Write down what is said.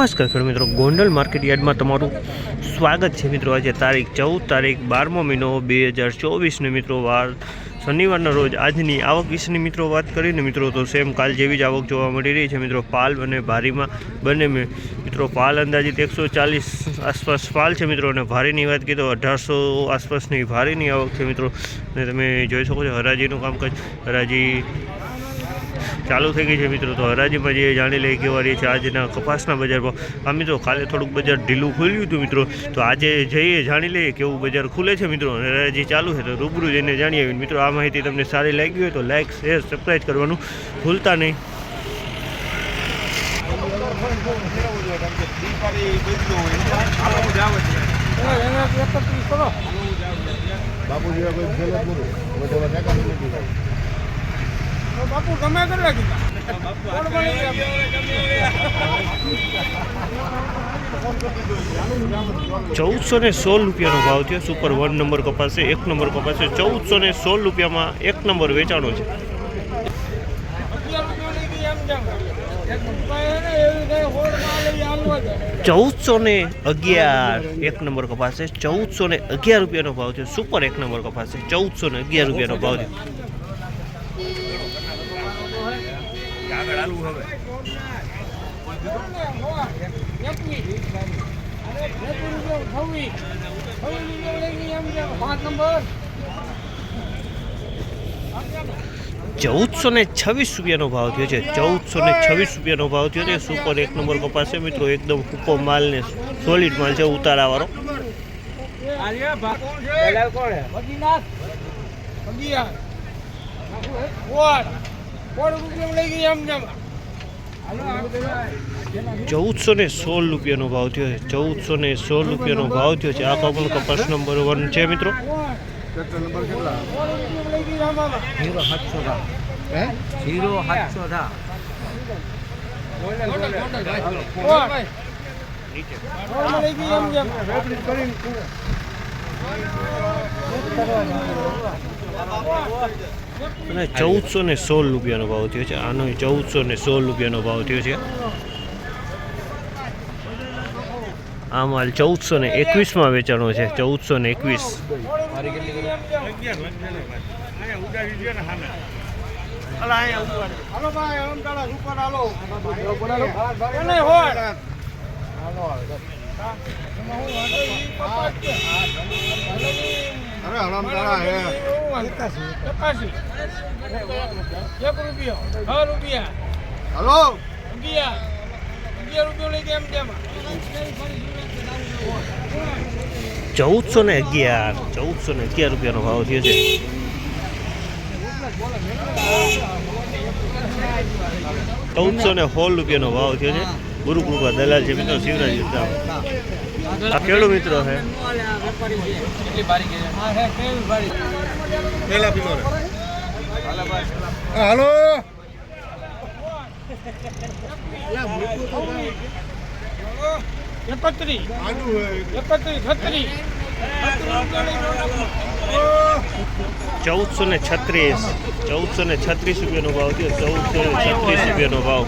નમસ્કાર ખેડૂત મિત્રો, ગોંડલ માર્કેટ યાર્ડમાં તમારું સ્વાગત છે મિત્રો. આજે તારીખ ચૌદ તારીખ બારમો મહિનો બે હજાર ચોવીસને મિત્રો વાર. શનિવારના રોજ આજની આવક વિશેની મિત્રો વાત કરીને મિત્રો તો સેમ કાલ જેવી જ આવક જોવા મળી રહી છે મિત્રો. પાલ અને ભારીમાં બંને મિત્રો પાલ અંદાજિત એકસો ચાલીસ આસપાસ પાલ છે મિત્રો. અને ભારીની વાત કીધો અઢારસો આસપાસની ભારીની આવક છે મિત્રો. અને તમે જોઈ શકો છો હરાજીનું કામકાજ. હરાજી ચાલુ થઈ ગઈ છે મિત્રો. તો હરાજીમાં જઈએ જાણી લઈએ કેવા રહી છે આજના કપાસના બજાર ભાવ આ મિત્રો, કાલે થોડુંક બજાર ઢીલું ખુલ્યું હતું મિત્રો. તો આજે જઈએ જાણી લઈએ કેવું બજાર ખુલે છે મિત્રો. હરાજી ચાલુ છે તો રૂબરૂ જઈને જાણી આવીએ મિત્રો, આ માહિતી તમને સારી લાગી હોય તો લાઇક શેર સબસ્ક્રાઈબ કરવાનું ભૂલતા નહીં. બાપુજી કોઈ ફેલ નથી. બાપુ, ગમે રાખી ચૌદસો ને સોળ રૂપિયાનો ભાવ થયો. સુપર વન નંબર કપાસે એક નંબર કપાસે ચૌદસો ને સોળ રૂપિયામાં એક નંબર વેચાણો છે. ચૌદસો ને અગિયાર એક નંબર કપાસ છે. ચૌદસો ને અગિયાર રૂપિયાનો ભાવ છે સુપર એક નંબર કપાસ છે. ચૌદસો ને અગિયાર રૂપિયાનો ભાવ છે પાંચ નંબર ચૌદસો ને છવ્વીસ રૂપિયાનો ભાવ થયો છે. ચૌદસો ને છવ્વીસ રૂપિયાનો ભાવ થયો છે. સુપર એક નંબર કપાસ છે. મિત્રો એકદમ ફૂકો માલ ને સોલિડ માલ છે ઉતારાવાળો. બદ્રીનાથ. અગિયાર કોડ કોડ રૂપિયા લઈ ગઈ એમ જેમ ચૌદસો ને સોળ રૂપિયાનો ભાવ થયો છે. ચૌદસો ને સોળ રૂપિયાનો ભાવ થયો છે. આ પણ કપાસ નંબર વન છે મિત્રો. સાતસો થા હે? અને ચૌદસો ને સોળ રૂપિયાનો ભાવ થયો છે. આનો ચૌદસો ને સોળ રૂપિયાનો ભાવ થયો છે. આ માલ ચૌદસો ને એકવીસમાં વેચાણો છે. ચૌદસો ને એકવીસ. હાલો અરે હરામ તારા હે. એકાશી એક રૂપિયો છ રૂપિયા. હલો? અગિયાર અગિયાર રૂપિયો લઈ ગયા એમ જેમ ચૌદસો ને અગિયાર ચૌદસો ને અગિયાર રૂપિયાનો ભાવ થયો છે. ચૌદસો ને સોળ રૂપિયાનો ભાવ થયો છે. ગુરુ કૃપા દલાલ છે મિત્રો શિવરાજ ખેડૂત મિત્રો છે. હાલો ચૌદસો ને છત્રીસ. ચૌદસો ને છત્રીસ રૂપિયાનો ભાવ થયો. ચૌદસો ને છત્રીસ રૂપિયાનો ભાવ.